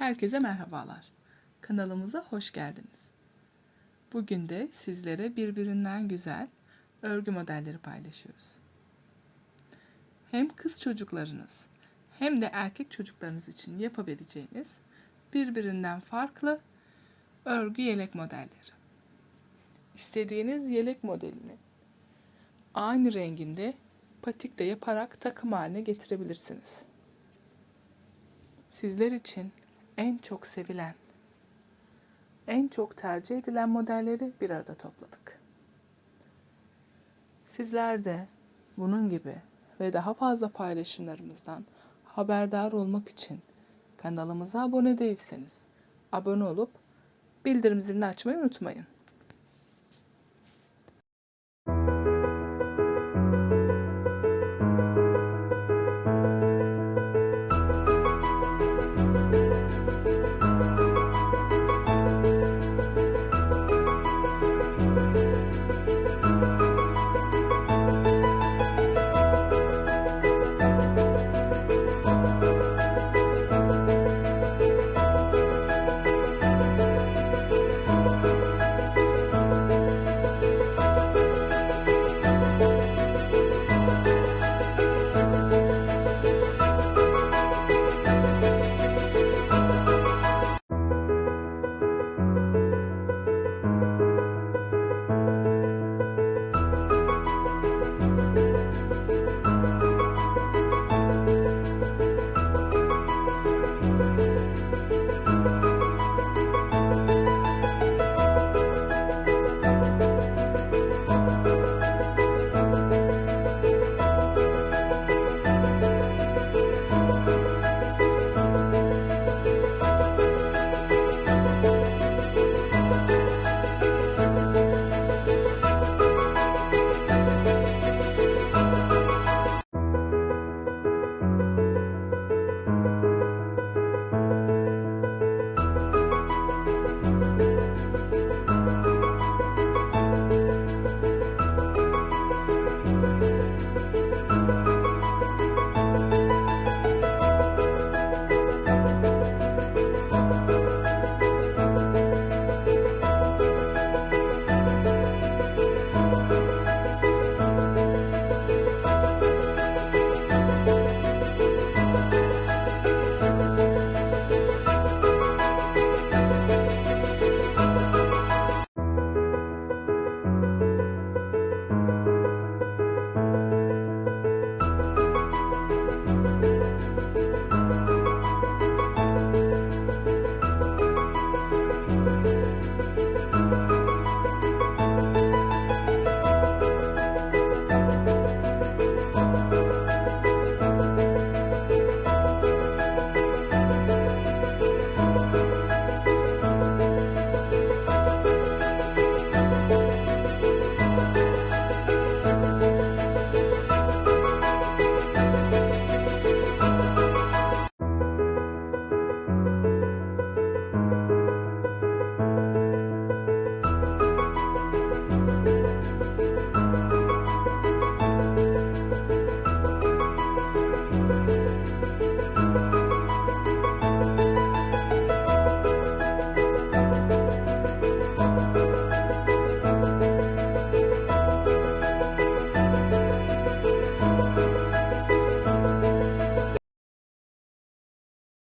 Herkese merhabalar. Kanalımıza hoş geldiniz. Bugün de sizlere birbirinden güzel örgü modelleri paylaşıyoruz. Hem kız çocuklarınız hem de erkek çocuklarınız için yapabileceğiniz birbirinden farklı örgü yelek modelleri. İstediğiniz yelek modelini aynı renginde patikte yaparak takım haline getirebilirsiniz. Sizler için en çok sevilen, en çok tercih edilen modelleri bir arada topladık. Sizler de bunun gibi ve daha fazla paylaşımlarımızdan haberdar olmak için kanalımıza abone değilseniz abone olup bildirim zilini açmayı unutmayın.